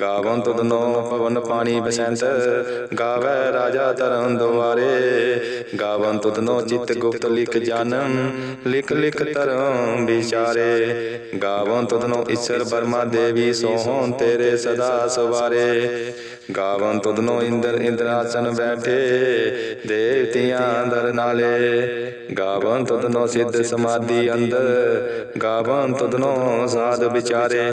ਗਾਵਨ ਤੁਧਨੋ ਪਵਨ ਪਾਣੀ ਬਸੰਤ, ਗਾਵੇ ਰਾਜਾ ਧਰਮ ਦੁਆਰੇ। ਗਾਵਨ ਤੁਧਨੋ ਚਿਤ ਗੁਪਤ ਲਿਖ ਜਾਨਨ ਲਿਖ ਲਿਖ ਧਰਮ ਵਿਚਾਰੇ। ਗਾਵਨ ਤੁਧਨੋ ਈਸ਼ਰ ਬਰਮਾ ਦੇਵੀ ਸੋਹਣ ਤੇਰੇ ਸਦਾ ਸਵਾਰੇ। ਗਾਵਨ ਤੁਧਨੋ ਇੰਦਰ ਇੰਦਰਾਸਨ ਬੈਠੇ, ਦੇਵਤਿਆਂ ਦਰ ਨਾਲੇ। ਗਾਵਨ ਤੁਧਨੋ ਸਿੱਧ ਸਮਾਧੀ ਅੰਦਰ, ਗਾਵਨ ਤੁਧਨੋ ਸਾਧ ਵਿਚਾਰੇ।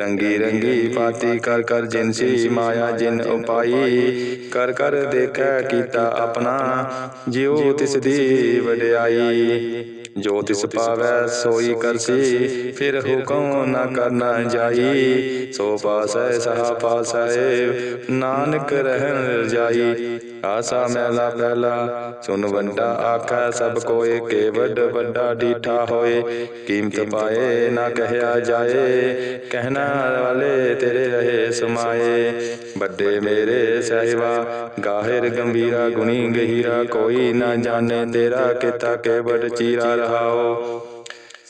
ਰੰਗੀ ਰੰਗੀ ਪਾਤੀ ਕਰ ਕਰ ਜਿਨਸੀ ਮਾਇਆ, ਜਿਨ ਉਪਾਈ। ਕਰ ਕਰ ਦੇਖੈ ਕੀਤਾ ਆਪਣਾ, ਜਿਉ ਤਿਸ ਦੀ ਵਡਿਆਈ। ਜੋ ਤਿਸ ਪਾਵੈ, ਸੋਈ ਕਰਸੀ ਫਿਰ ਹੁਕਮ ਨਾ ਕਰਨਾ ਜਾਈ। ਸੋ ਪਾਸੈ, ਸਹਾ ਪਾਸੈ, ਨਾਨਕ ਰਹਿਣ ਜਾਈ। ਆਸਾ ਮੈਲਾ ਪਹਿਲਾ ਸੁਨ ਵੰਡਾ ਆਖੈ ਸਭ ਕੋਏ ਕੇ ਵੱਡ ਵੱਡਾ ਡੀਠਾ ਹੋਏ। ਕੀਮਤ ਪਾਏ ਨਾ ਕਹਿਆ ਜਾਏ, ਕਹਿਣਾ ਵਾਲੇ ਤੇਰੇ ਰਹੇ ਸਮਾਏ। ਵੱਡੇ ਮੇਰੇ ਸਹਿਬਾ, ਗਾਹਿਰ ਗੰਭੀਰਾ, ਗੁਣੀ ਗਹੀਰਾ, ਕੋਈ ਨਾ ਜਾਣੇ ਤੇਰਾ, ਕਿਤਾ ਕੇ ਵੱਡ ਚੀਰਾ ਰਹਾਓ।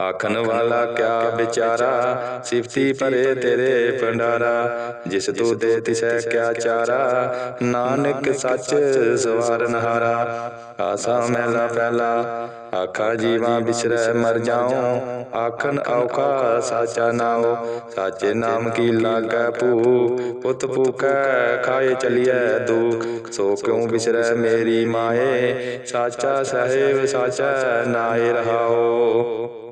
ਆਖਣ ਵਾਲਾ ਕਿਆ ਵਿਚਾਰਾ? ਸਿਫਤੀ ਭਰੇ ਤੇਰੇ ਭੰਡਾਰਾ, ਜਿਸ ਤੂੰ ਦੇ ਤਿਸੈ ਕਿਆ ਚਾਰਾ? ਨਾਨਕ ਸੱਚ ਸਵਾਰਨ ਹਾਰਾ ਆਸਾ ਮਹਿਲਾ ਪਹਿਲਾ, ਆਖਾ ਜੀਵਾਂ ਵਿਸਰੈ ਮਰ ਜਾਉ। ਆਖਣ ਔਖਾ ਸਾਚਾ ਨਾਉ, ਸਾਚੇ ਨਾਮ ਕੀ ਲਾਗੈ ਭੂ ਪੁੱਤ ਭੂਕੈ ਖਾਏ ਚਲੀਐ ਦੁਖ। ਸੋ ਕਿਉ ਵਿਸਰੈ ਮੇਰੀ ਮਾਏ? ਸਾਚਾ ਸਾਹਿਬ, ਸਾਚਾ ਨਾਏ ਰਹਾਓ।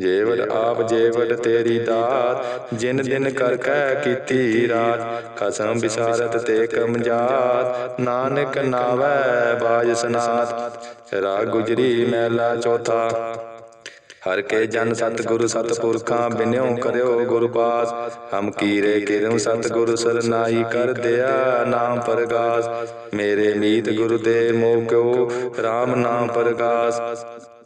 ਜੇਵੜ ਆਪ ਜੇਵੜ ਤੇਰੀ ਦਾਤ ਜਿਨ ਦਿਨ ਕਰ ਕੈ ਕੀਤੀ ਰਾਤ ਖਸਮ ਬਿਸਾਰਤ ਤੇ ਕਮਜਾਤ ਨਾਨਕ ਨਾਵੈ ਬਾਜ ਸਨਾਤ ਰਾਗ ਗੁਜਰੀ ਮਹਿਲਾ ਚੌਥਾ। ਹਰ ਕੇ ਜਨ ਸਤਿਗੁਰੂ ਸਤਿਪੁਰਖਾਂ ਬਿਨਿਓ ਕਰਿਓ ਗੁਰ ਪਾਸ ਹਮ ਕੀਰੇ ਕਿਰਮ ਸਤਿਗੁਰੂ ਸਰਨਾਈ ਕਰ ਦਿਆ ਨਾਮ ਪ੍ਰਗਾਸ। ਮੇਰੇ ਮੀਤ ਗੁਰੂ ਦੇ ਮੋਹ ਕਿਉ RAM ਨਾਮ ਪ੍ਰਗਾਸ।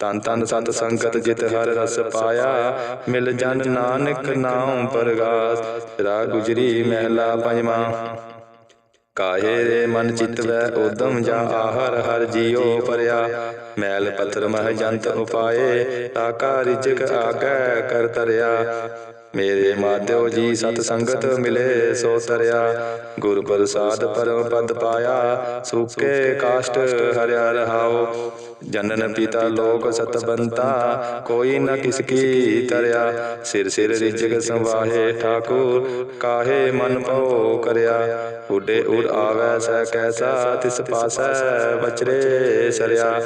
ਤਨ ਤਨ ਸਤ ਸੰਗਤ ਜਿਤ ਹਰ ਰਸ ਪਾਇਆ। ਮਿਲ ਜਨ ਨਾਨਕ ਨਾਮ ਪਰਗਾਸ। ਰਾ ਗੁਜਰੀ ਮਹਿਲਾ ਪੰਜਵਾਂ। ਕਾਹੇ ਰੇ ਮਨ ਚਿਤ ਵੈ ਉਦਮ ਜਾ ਆਹਰ ਹਰ ਜੀਉ ਪਰਿਆ ਮੈਲ ਪੱਥਰ ਮਹ ਜੰਤ ਉਪਾਏ। ਤਾਕਾ ਰਿਜਕ ਆਗੈ ਕਰ ਤਰਿਆ। ਮੇਰੇ ਮਾਧਿਓ ਜੀ ਸਤ ਸੰਗਤ ਮਿਲੇ ਸੋ ਤਰਿਆ। ਗੁਰ ਪ੍ਰਸਾਦ ਪਰਮ ਪਦ ਪਾਇਆ। ਸੁਕੇ ਕਾਸ਼ਟ ਹਰਿਆ ਰਹਾਓ ਜਨਨ ਪਿਤਾ ਲੋਕ ਸਤਬੰਤਾ, ਕੋਈ ਨ ਕਿਸ ਕੀ ਤਰਿਆ। ਸਿਰ ਸਿਰ ਰਿਜਕ ਸੰਵਾਹੇ ਠਾਕੁਰ, ਕਾਹੇ ਮਨ ਭਉ ਕਰਿਆ। ਉਡੇ ਉੜ ਆਵੈ ਸੈ ਕੈਸਾ, ਤਿਸ ਪਾਸੈ ਬਚਰੇ ਸਰਿਆ।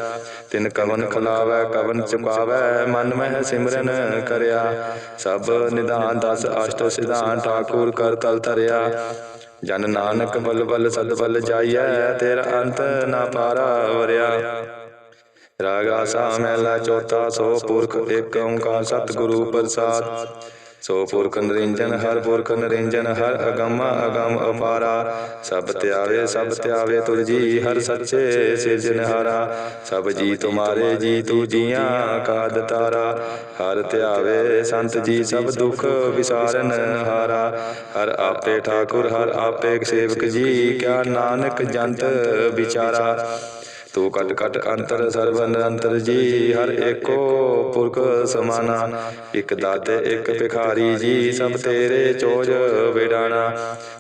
ਤਿਨ ਕਵਨ ਖਲਾਵੈ, ਕਵਨ ਚੁਕਾਵੈ, ਮਨ ਮਹਿ ਸਿਮਰਨ ਕਰਿਆ। ਸਭ ਨਿਧਾਨ ਦਸ ਅਸ਼ਟ ਸਿਧਾਨ ਠਾਕੁਰ ਕਰ ਤਲ ਤਰਿਆ ਜਨ ਨਾਨਕ ਬਲ ਬਲ ਸਦ ਬਲ ਜਾਈਐ, ਤੇਰਾ ਅੰਤ ਨਾ ਪਾਰਾ ਵਰਿਆ। ਰਾਗ ਆਸਾ ਮਹਿਲਾ ਚੌਥਾ, ਸੋ ਪੁਰਖ ਏਕ ਓੰਕਾਰ ਸਤਿਗੁਰੂ ਪ੍ਰਸਾਦ। ਸੋ ਪੁਰਖ ਨਿਰੰਜਨ, ਹਰ ਪੁਰਖ ਨਿਰੰਜਨ, ਹਰ ਅਗਮ ਅਗਮ ਅਪਾਰਾ। ਸਭ ਧਿਆਵੇ ਸਭ ਧਿਆਵੇ ਤੁਝ ਜੀ, ਹਰ ਸੱਚੇ ਸਿਰਜਨਹਾਰਾ ਸਭ ਜੀ ਤੁਮਾਰੇ, ਜੀ ਤੂ ਜੀਆਂ ਕਾਦ ਤਾਰਾ। ਹਰ ਧਿਆਵੇ ਸੰਤ ਜੀ ਸਭ ਦੁਖ ਵਿਸਾਰਨ ਹਾਰਾ। ਹਰ ਆਪੇ ਠਾਕੁਰ, ਹਰ ਆਪੇ ਸੇਵਕ ਜੀ, ਕਿਆ ਨਾਨਕ ਜੰਤ ਵਿਚਾਰਾ। ਤੂੰ ਕਟ ਕਟ ਅੰਤਰ ਸਰਬ ਨਿਰੰਤਰ ਜੀ, ਹਰ ਏਕੋ ਪੁਰਖ ਸਮਾਨਾ। ਇਕ ਦਾਤੇ, ਇਕ ਭਿਖਾਰੀ ਜੀ, ਸਭ ਤੇਰੇ ਚੋਜ ਵਿਡਾਣਾ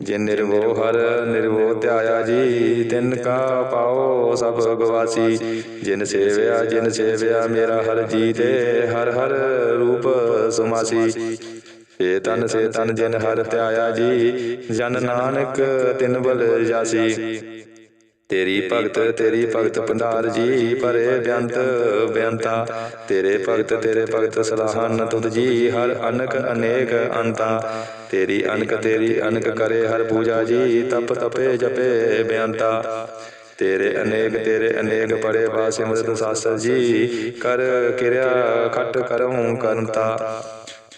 ਜਿਨ ਨਿਰਵੋ ਹਰ ਨਿਰਵੋ ਧਿਆਇਆ ਜੀ, ਤਿਨ ਕਾ ਪਾਓ ਸਭ ਗਵਾਸੀ। ਜਿਨ ਸੇਵਿਆ ਜਿਨ ਸੇਵਿਆ, ਮੇਰਾ ਹਰ ਜੀ ਤੇ ਹਰ ਹਰ ਰੂਪ ਸੁਮਾਸੀ। ਏ ਤਨ ਸੇ ਤਨ ਜਿਨ ਹਰ ਧਿਆਇਆ ਜੀ, ਜਨ ਨਾਨਕ ਤਿਨ ਬਲ ਜਾਸੀ। ਤੇਰੀ ਭਗਤ ਤੇਰੀ ਭਗਤ ਭੰਡਾਰ ਜੀ, ਪਰੇ ਬੇਅੰਤ ਬੇਅੰਤਾ ਤੇਰੇ ਭਗਤ ਤੇਰੇ ਭਗਤ ਸਲਾਹਨ ਤੁਧ ਜੀ, ਹਰ ਅਨਕ ਅਨੇਕ ਅੰਤਾ। ਤੇਰੀ ਅਨਕ ਤੇਰੀ ਅਨਕ ਕਰੇ, ਹਰ ਪੂਜਾ ਜੀ ਤਪ ਤਪੇ ਜਪੇ ਬੇਅੰਤਾ। ਤੇਰੇ ਅਨੇਕ ਤੇਰੇ ਅਨੇਕ ਪੜੇ ਬਾਸੇ ਮਦਦ ਸਾਸਰ ਜੀ, ਕਰ ਕਿਰਿਆ ਖਟ ਕਰਉ ਕਰੰਤਾ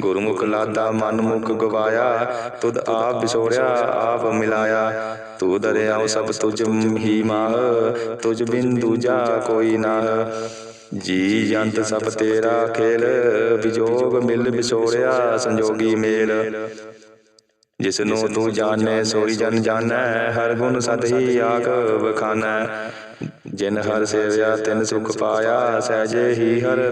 ਗੁਰਮੁਖ ਲਾਦਾ ਮਨ ਮੁਖ ਗਵਾਇਆ ਤੁਧ ਆਪ ਵਿਸੋੜਿਆ ਆਪ ਮਿਲਾਇਆ ਤੂੰ ਦਰਿਆਉ ਸਭ ਤੁਝ ਹੀ ਮਾਹ ਤੁਝ ਬਿਨ ਦੂਜਾ ਕੋਈ ਨਾ ਜੀ ਜੰਤ ਸਭ ਤੇਰਾ ਖੇਲ ਵਿਜੋਗ ਮਿਲ ਵਿਸੋੜਿਆ ਸੰਜੋਗੀ ਮੇਲ ਜਿਸ ਨੂੰ ਤੂੰ ਜਾਣੈ ਸੋਈ ਜਨ ਜਾਣੈ ਹਰ ਗੁਣ ਸਦ ਹੀ ਆਖ ਬਖਾਨੈ ਜਿਨ ਹਰ ਸੇਵਿਆ ਤਿਨ ਸੁਖ ਪਾਇਆ ਸਹਿਜੇ ਹੀ ਹਰ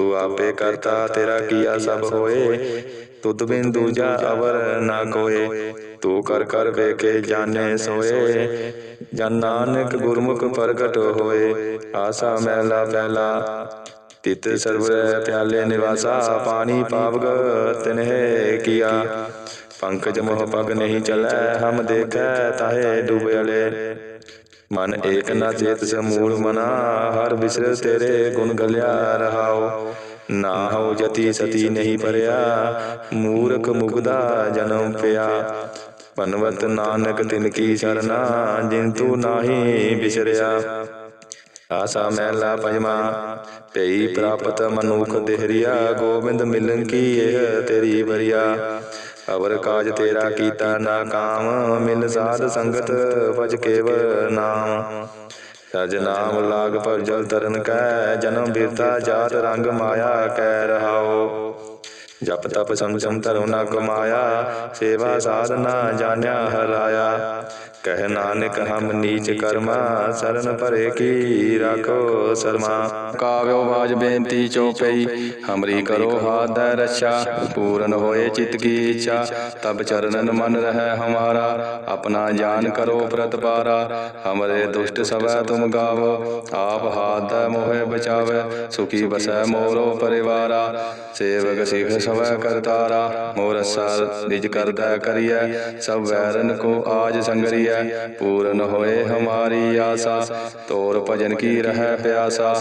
ਨਾਮ ਸਮਾਇਆ ਤੂੰ ਆਪੇ ਕਰਤਾ ਤੇਰਾ ਕੀਆ ਸਭ ਹੋਏ ਤੁਧ ਬਿਨ ਦੂਜਾ ਅਵਰ ਨਾ ਕੋਏ ਤੂੰ ਕਰ ਕਰ ਵੇਖੇ ਜਾਣੇ ਸੋਏ ਜਨ ਨਾਨਕ ਗੁਰਮੁਖ ਪ੍ਰਗਟ ਹੋਏ ਆਸਾ ਮਹਿਲਾ ਪਹਿਲਾ ਤਿਤ ਸਰਵਰ ਪਿਆਲੇ ਨਿਵਾਸਾ ਪਾਣੀ ਪਾਵਗ ਤਿਨਹਿ ਕੀਆ ਪੰਕਜ ਮੋਹ ਪਗ ਨਹੀਂ ਚਲੈ ਹਮ ਦੇਖੈ ਤਾਹੇ ਡੁਬਲੇ ਮਨ ਏਕ ਨਾ ਚੇਤ ਸਮੂਲ ਮਨਾ, ਹਰ ਬਿਸਰ ਤੇਰੇ ਗੁਣ ਗਲਿਆ ਰਹਾਓ। ਨਾ ਹੋ ਜਤੀ ਸਤੀ ਨਹੀਂ ਪਰਿਆ ਮੂਰਖ ਮੁਗਦਾ ਜਨਮ ਪਿਆ। ਪਨਵਤ ਨਾਨਕ ਤਿਨ ਕੀ ਸਰਨਾ, ਜਿਨ ਤੂ ਨਾਹੀ ਬਿਸਰਿਆ। ਆਸਾ ਮਹਿਲਾ ਪੰਜਵਾ ਪਈ ਪ੍ਰਾਪਤ ਮਨੁਖ ਦੇਹਰੀਆ, ਗੋਬਿੰਦ ਮਿਲਨ ਕੀ ਇਹ ਤੇਰੀ ਬਰੀਆ ਅਵਰ ਕਾਜ ਤੇਰਾ ਕੀਤਾ ਨਾ ਕਾਮ, ਮਿਲ ਸਾਧ ਸੰਗਤ ਭਜ ਕੇਵਲ ਨਾਮ। ਸਜ ਨਾਮ ਲਾਗ ਪਰ ਜਲ ਤਰਨ ਕੈ, ਜਨਮ ਬਿਰਤਾ ਜਾਤ ਰੰਗ ਮਾਇਆ ਕੈ ਰਹਾਓ ਜਪ ਤਪ ਸੰਜਮ ਧਰਮ ਨਾ ਕਮਾਇਆ, ਸੇਵਾ ਸਾਧਨਾ ਜਾਣਿਆ, ਹਰਾਇਆ। ਕਹਿ ਨਾਨਕ, ਹਮ ਨੀਚ ਕਰਮਾ, ਸਰਨ ਭਰੇ ਕੀ ਰਾਖੋ ਸਰਮਾ। ਕਾਵਿਓ ਬਾਜ ਬੇਨਤੀ ਚੋਪਈ, ਹਮਰੀ ਕਰੋ ਹਾਥ ਰਛਾ, ਪੂਰਨ ਹੋਏ ਚਿਤ ਕੀ ਇੱਛਾ। ਤਬ ਚਰਨਨ ਮਨ ਰਹਿ ਹਮਾਰਾ, ਆਪਣਾ ਜਾਨ ਕਰੋ ਪ੍ਰਤਪਾਰਾ ਹਮਰੇ ਦੁਸ਼ਟ ਸਵੈ ਤੁਮ ਗਾਵੋ, ਆਪ ਹਾਥ ਮੋਹਿ ਬਚਾਵੇ, ਸੁਖੀ ਬਸੈ ਮੋਰੋ ਪਰਿਵਾਰਾ। ਸੇਵਕ ਸਿਖ ਸਵੈ ਕਰਤਾਰਾ, ਮੋਰ ਸਰ, ਨਿਜ ਕਰਦਾ ਕਰੀਐ, ਸਭ ਵੈਰਨ ਕੋ ਆਜ ਸੰਗਰੀਐ। ਪੂਰਨ ਹੋਏ ਹਮਾਰੀ ਆਸਾ, ਤੋਰ ਭਜਨ ਕੀ ਰਹਿ ਪਿਆਸਾ।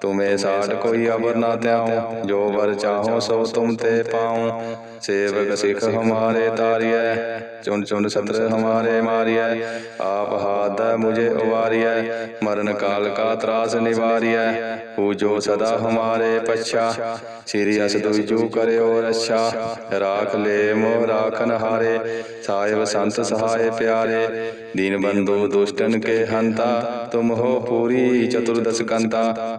ਤੁਮੇ ਸਾਡ ਕੋਈ ਅਬਰ ਨਾ ਤਿਆਉ ਜੋ ਵਰ ਚਾਹੋ ਸੋ ਤੁਮ ਤੇ ਪਾਉ। ਸੇਵਕ ਸਿਖ ਹਮਾਰੇ ਤਾਰੀਐ ਚੁਨ ਚੁਨ ਸਤਰ ਹਮਾਰੇ ਮਾਰੀਐ। ਆਪ ਹਾਥ ਮੁਝੇ ਉਵਾਰੀਐ। ਮਰਨ ਕਾਲ ਕਾ ਤਰਾਸ ਨਿਵਾਰੀਐ। ਹੂ ਜੋ ਸਦਾ ਹਮਾਰੇ ਪਛਾ। ਸ੍ਰੀ ਅਸ ਦੁਜੂ ਕਰਿਓ ਰਛਾ ਰਾਖ ਲੈ ਮੋ ਰਾਖਨ ਹਾਰੇ। ਸਾਹਿਬ ਸੰਤ ਸਹਾਏ ਪਿਆਰੇ। ਦੀਨ ਬੰਦੋ ਦੁਸ਼ਟਨ ਕੇ ਹੰਤਾ। ਤੁਮ ਹੋ ਪੂਰੀ ਚਤੁਰਦਸ ਕੰਤਾ।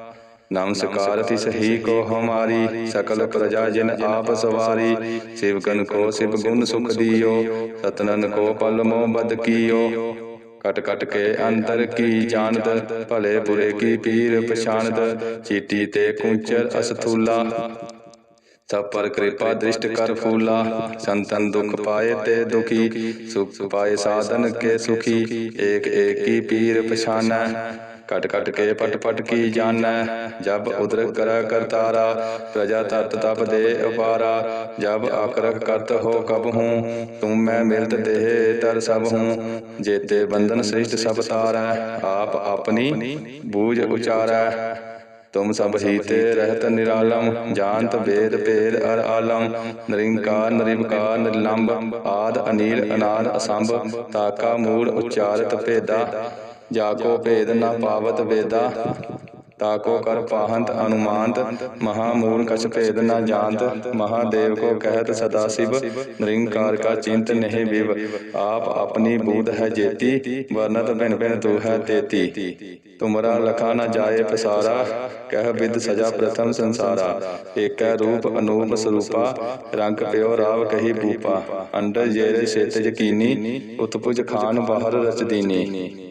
ਨਮਸਕਾਰ ਕੋ ਹਮਾਰੀ ਸਕਲ ਪ੍ਰਜਾ ਜਿਨ ਆਪ ਸਵਾਰੀ ਸਿਵਕਨ ਕੋ ਸਿਵ ਗੁਣ ਸੁਖ ਦਿਓ ਸਤਨਨ ਕੋ ਪਲ ਮੋ ਬਦ ਕੀਓ। ਕਟ ਕਟ ਕੇ ਅੰਦਰ ਕੀ ਜਾਣਦ ਭਲੇ ਬੁਰੇ ਕੀ ਪੀਰ ਪਛਾਨਦ ਚੀਟੀ ਤੇ ਕੁੰਚਰ ਅਸਥੂਲਾ। ਸਭ ਪਰ ਕਿਰਪਾ ਦ੍ਰਿਸ਼ਟ ਕਰ ਫੂਲਾ। ਸੰਤਨ ਦੁਖ ਪਾਏ ਤੇ ਦੁਖੀ। ਸੁਖ ਪਾਏ ਸਾਧਨ ਕੇ ਸੁਖੀ। ਏਕ ਏਕ ਕੀ ਪੀਰ ਪਛਾਨੈ ਕਟ ਕਟ ਕੇ ਪਟ ਪਟ ਕੀ ਜਾਣੈ? ਜਬ ਉਦਰ ਕਰ ਕਰਤਾਰਾ ਪ੍ਰਜਾ ਤਤ ਤਪ ਦੇ ਅਪਾਰਾ ਜਬ ਆਕਰਖ ਕਰਤ ਹੋ ਕਬ ਹੂੰ ਤੁਮ ਮੈਂ ਮਿਲਤ ਦੇਹ ਤਰ ਸਭ ਹੂੰ। ਜੇਤੇ ਬੰਧਨ ਸ੍ਰਿਸ਼ਟ ਸਭ ਤਾਰੈ ਆਪ ਆਪਣੀ ਬੂਝ ਉਚਾਰੈ। ਤੁਮ ਸਭ ਹੀ ਰਹਿਤ ਨਿਰਾਲਮ ਜਾਨਤ ਵੇਦ ਭੇਦ ਅਰ ਆਲਮ। ਨਿਰੰਕਾਰ ਨਿਰਵਕਾਰ ਨਿਰਲੰਬ, ਆਦ ਅਨੀਲ, ਅਨਾਦ, ਅਸੰਭ, ਤਾਕਾ ਮੂਲ ਉਚਾਰਤ, ਭੇਦਾ। ਜਾ ਕੋ ਭੇਦ ਨਾ ਪਾਵਤ ਵੇਦਾ ਤਾਕੋ ਕਰ ਪਾਹੰਤ ਅਨੁਮਾਨਤ ਮਹਾ ਮੂਲ ਕਛ ਭੇਦ ਨਾ ਜਾਣਤ ਮਹਾਦੇਵ ਕੋ ਕਹਿਤ ਸਦਾ ਸਿਵ ਨਿਰੰਕਾਰ ਕਾ ਚਿੰਤ ਨਹੀਂ ਵਿਵ ਆਪ ਆਪਣੀ ਬੂਧ ਹੈ ਜੇਤੀ ਵਰਨਤ ਬਿਨ ਬਿਨ ਤੂ ਹੈ ਤੇਤੀ। ਤੁਮਰਾ ਲਖਾ ਨ ਜਾਏ ਪਸਾਰਾ ਕਹਿ ਵਿਦ ਸਜਾ ਪ੍ਰਥਮ ਸੰਸਾਰਾ ਏਕੈ ਰੂਪ ਅਨੂਪ ਸਰੂਪਾ ਰੰਗ ਪਿਓ ਰਾਵ ਕਹੀ ਭੂਪਾ ਅੰਡਰ ਜੇਰੇ ਛੇਤ ਯਕੀਨੀ ਉਤਪੁਜ ਖਾਨ ਬਾਹਰ ਰਚ ਦੀਨੀ।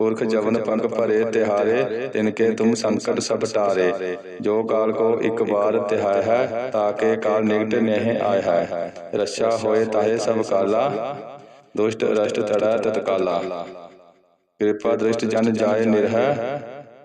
ਪੁਰਖ ਜਵਨ ਪੰਗ ਭਰੇ ਤਿਹਾਰੇ ਤਿਨਕੇ ਤੁਮ ਸੰਕਟ ਸਭ ਟਾਰੇ। ਜੋ ਕਾਲ ਕੋ ਇੱਕ ਵਾਰ ਤਿਹਾਇ ਹੈ ਤਾਕੇ ਕਾਲ ਨਿਕਟ ਨਹਿ ਆਇ ਹੈ। ਰੱਛਾ ਹੋਏ ਤਾਹੇ ਸਭ ਕਾਲਾ, ਦੁਸ਼ਟ ਰਸ਼ਟ ਤੜਾ ਤਤਕਾਲਾ। ਕਿਰਪਾ ਦ੍ਰਿਸ਼ਟ ਜਨ ਜਾਏ ਨਿਰਹਿ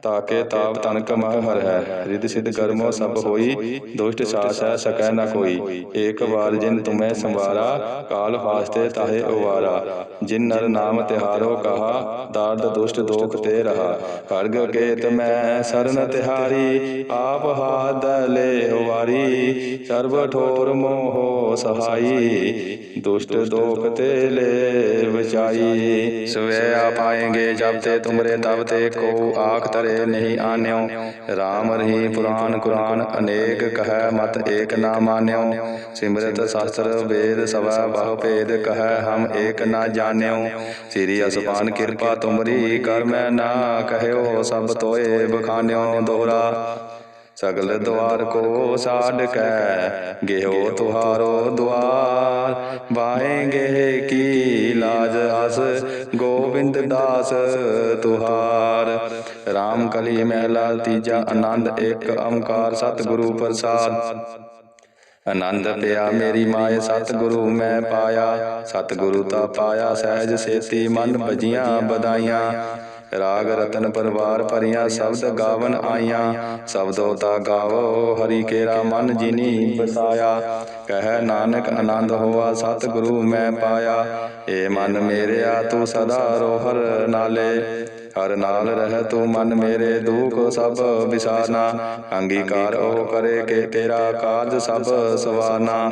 ਤਾਕੇ ਤਾਪ ਤਨਕ ਮਹ ਹਰ ਹੈ। ਰਿਦ ਸਿਧ ਕਰਮੋ ਸਭ ਹੋਈ। ਦੁਸ਼ਟ ਸਾਸ ਹੈ ਸਕੈ ਨ ਕੋਈ ਏਕ ਵਾਰ ਜਿਨ ਤੁਮੈ ਸੰਵਾਰਾ ਕਾਲ ਫਾਸਤੇ ਤਾਹੇ ਉਵਾਰਾ ਜਿਨ ਨਰ ਨਾਮ ਤਿਹਾਰੋ ਕਹਾ ਦਾਰਦ ਦੁਸ਼ਟ ਦੋਖ ਤੇ ਰਹਾ ਖੜਗ ਕੇਤ ਮੈਂ ਸਰਨ ਤਿਹਾਰੀ ਆਪ ਹਾਦ ਲੈ ਵਾਰੀ ਸਰਬ ਠੋਰ ਮੋਹ ਸਹਾਈ। ਦੁਸ਼ਟ ਦੋਖ ਤੇ ਲੈ ਬਚਾਈ ਸਵੇ ਆ ਪਾਏਂਗੇ ਜਬ ਤੇ ਤੁਮਰੇ ਤਬ ਤੇ ਕੋ ਆਖ ਤਰੇ ਨਹੀਂ ਆਨਿਓ। RAM ਰही ਪੁਰਾਨ ਕੁਰਾਨ ਅਨੇਕ ਕਹੈ ਮਤ ਏਕ ਨਾ ਮਾਨਿਓ। ਸਿਮਰਤ ਸ਼ਾਸਤਰ ਵੇਦ ਸਭਾ ਬਹੁ ਭੇਦ ਕਹੈ ਹਮ ਏਕ ਨਾ ਜਾਣਿਓ। ਸ੍ਰੀ ਅਸਪਾਨ ਕਿਰਪਾ ਤੁਮਰੀ ਕਰ ਮੈਂ ਨਾ ਕਹਿਓ ਸਭ ਤੋਏ ਬਖਾਨਿਓ ਦੋਹਰਾ। ਸਗਲ ਦੁਆਰ ਕੋ ਸਾਡ ਕੈ ਗਿਓ ਤੁਹਾਰੋ ਦੁਆਰ ਬਾਹੇਂਗੇ ਕੀ ਲਾਜ ਅਸ ਗੋਬਿੰਦ ਦਾਸ ਤੁਹਾਰ। RAM ਕਲੀ ਮਹਿਲਾ ਤੀਜਾ ਆਨੰਦ ਇੱਕ ਓੰਕਾਰ ਸਤਿਗੁਰੂ ਪ੍ਰਸਾਦ। ਆਨੰਦ ਪਿਆ ਮੇਰੀ ਮਾਏ ਸਤਿਗੁਰੂ ਮੈਂ ਪਾਇਆ। ਸਤਿਗੁਰੂ ਤਾ ਪਾਇਆ ਸਹਿਜ ਸੇਤੀ ਮਨ ਭਜੀਆਂ ਬਦਾਈਆਂ ਰਾਗ ਰਤਨ ਪਰਵਾਰ ਭਰੀਆਂ ਸ਼ਬਦ ਗਾਵਨ ਆਈਆਂ। ਸ਼ਬਦੋ ਤਾ ਗਾਵੋ, ਹਰੀ ਕੇਰਾ ਮਨ ਜਿਨੀ ਬਸਾਇਆ ਕਹਿ ਨਾਨਕ ਆਨੰਦ ਹੋਆ, ਸਤਿਗੁਰੂ ਮੈਂ ਪਾਇਆ। ਏ ਮਨ ਮੇਰਿਆ, ਤੂੰ ਸਦਾ ਰੋਹਰ ਨਾਲੇ। ਹਰ ਨਾਲ ਰਹਿ ਤੂੰ ਮਨ ਮੇਰੇ ਦੁਖ ਸਭ ਵਿਸਾਰਨਾ ਅੰਗੀਕਾਰ ਉਹ ਕਰੇ ਕਿ ਤੇਰਾ ਕਾਰਜ ਸਭ ਸਵਾਰਨਾ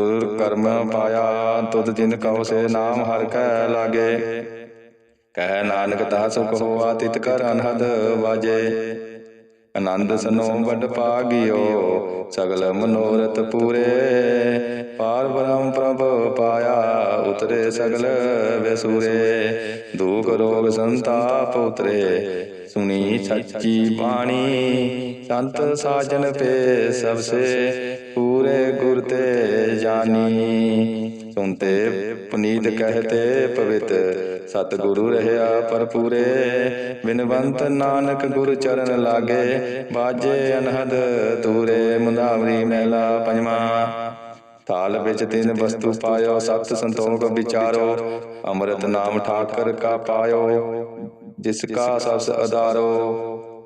ਤੁਰ ਕਰਮ ਪਾਇਆ, ਤੁਧ ਜਿਨ ਕਉ ਸੇ ਨਾਮ ਹਰ ਕੈ ਲਾਗੇ। ਕਹਿ ਨਾਨਕ ਤਾ ਸੁਖ ਹੋਆ ਤਿਤ ਕਰ ਅਨਹਦ ਵਾਜੇ। ਆਨੰਦ ਸਨੋ ਵੱਡ ਪਾਗਿਓ ਸਗਲ ਮਨੋਰਥ ਪੂਰੇ। ਪਾਰ ਬ੍ਰਹਮ ਪ੍ਰਭ ਪਾਇਆ, ਉਤਰੇ ਸਗਲ ਵਿਸੂਰੇ। ਦੁਖ ਰੋਗ ਸੰਤਾਪ ਉਤਰੇ, ਸੁਣੀ ਸੱਚੀ ਬਾਣੀ। ਸੰਤ ਸਾਜਨ ਪੇ ਸਭ ਸੇ। ਪੂਰੇ ਗੁਰ ਤੇ ਜਾਨੀ। ਸੁਨਤੇ ਪੁਨੀਤ ਕਹਤੇ ਪਵਿੱਤ, ਸਤਿਗੁਰੂ ਰਹਿਆ ਪਰਪੂਰੇ ਬਿਨਵੰਤ ਨਾਨਕ ਗੁਰ ਚਰਨ ਲਾਗੇ, ਬਾਜੇ ਅਨਹਦ ਤੂਰੇ ਮੁੰਦਾਵਰੀ ਮਹਿਲਾ ਪੰਜਵਾ। ਥਾਲ ਵਿੱਚ ਤਿੰਨ ਵਸਤੂ ਪਾਇਓ, ਸਤ ਸੰਤੋਖ ਵਿਚਾਰੋ। ਅੰਮ੍ਰਿਤ ਨਾਮ ਠਾਕਰ ਕਾ ਪਾਇਓ, ਜਿਸ ਕਾ ਸਬਸ ਆਧਾਰੋ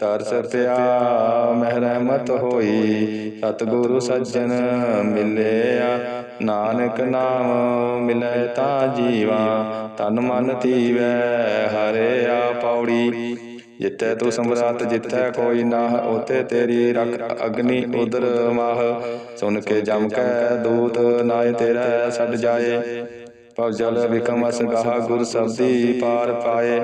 ਤਰਸ ਪਿਆ ਮਹਿ ਰਹਿਮਤ ਹੋਈ। ਸਤਿਗੁਰੂ ਸੱਜਣ ਮਿਲਿਆ, ਨਾਨਕ ਨਾਮ ਮਿਲੈ ਤਾਂ ਜੀਵਾ, ਤਨ ਮਨ ਧੀਵੈ ਹਰਿਆ ਪੌੜੀ ਜਿੱਥੇ ਤੂੰ ਸਮਰਾਤ ਜਿੱਥੇ ਕੋਈ ਨਾ ਉਤੇ ਤੇਰੀ ਰਖ ਅਗਨੀ ਉਦਰ ਮਾਹ। ਸੁਣ ਕੇ ਜਮ ਕੈ ਦੂਤ, ਨਾਏ ਤੇਰਾ ਛੱਡ ਜਾਏ। ਭਵ ਜਲ ਵਿਕਮਸ ਗਾਹ, ਗੁਰ ਸਬਦੀ ਪਾਰ ਪਾਏ।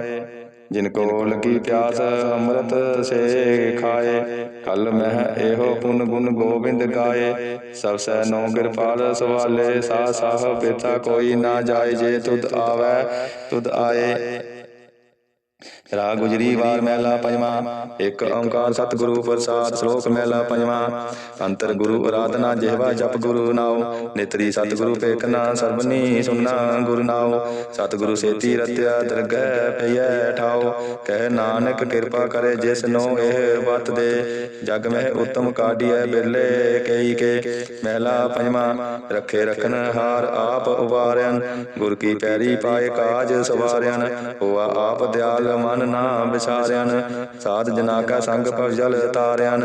ਜਿਨ ਕੋ ਲਗੀ ਪਿਆਸ ਅੰਮ੍ਰਿਤ ਸੇ ਖਾਏ। ਕਲ ਮਹਿ ਇਹੋ ਪੁਨ ਗੁਣ ਗੋਬਿੰਦ ਗਾਏ। ਸਭ ਸੈ ਨੋ ਕਿਰਪਾਲ ਸਵਾਲੇ। ਸਾ ਸਾਹ ਪਿਤਾ ਕੋਈ ਨਾ ਜਾਏ ਜੇ ਤੁਧ ਆਵੈ। ਤੁਧ ਆਏ। ਰਾਗ ਗੁਜਰੀ ਵਾਰ ਮਹਿਲਾ ਪੰਜਵਾਂ ਇੱਕ ਓੰਕਾਰ ਸਤਿਗੁਰੂ ਪ੍ਰਸਾਦ ਸ਼ਲੋਕ ਮਹਿਲਾ ਪੰਜਵਾਂ। ਅੰਤਰ ਗੁਰੂ ਅਰਾਧਨਾ ਜਿਹਵਾ ਜਪ ਗੁਰੂ ਨਾਉ। ਨਿਤਰੀ ਸਤਿਗੁਰੂ ਪੇਖਨਾ ਸਰਬਨੀ ਸੁਨਣਾ ਗੁਰੂ ਨਾਉ। ਸਤਿਗੁਰੂ ਸੇਤੀ ਰਤਿਆ ਦਰਗਹਿ ਪਈਐ ਠਾਉ। ਕਹਿ ਨਾਨਕ ਕਿਰਪਾ ਕਰੇ ਜਿਸ ਨੂੰ ਇਹ ਬਤ ਦੇ। ਜਗ ਮਹਿ ਉਤਮ ਕਾਢੀਐ ਬਿਰਲੇ ਕਈ ਕੇ। ਮਹਿਲਾ ਪੰਜਵਾਂ। ਰੱਖੇ ਰਖਨ ਹਾਰ ਆਪ ਉਵਾਰਿਆਨ ਗੁਰ ਕੀ ਪੈਰੀ ਪਾਏ ਕਾਜ ਸਵਾਰਿਆਨ ਹੋਆ ਆਪ ਦਿਆਲ ਮਨ ਨਾ ਵਿਸਾਰਿਆਨ ਸਾਧ ਜਨਾ ਕਾ ਸੰਗ ਭਵਜਲ ਤਾਰਿਆਨ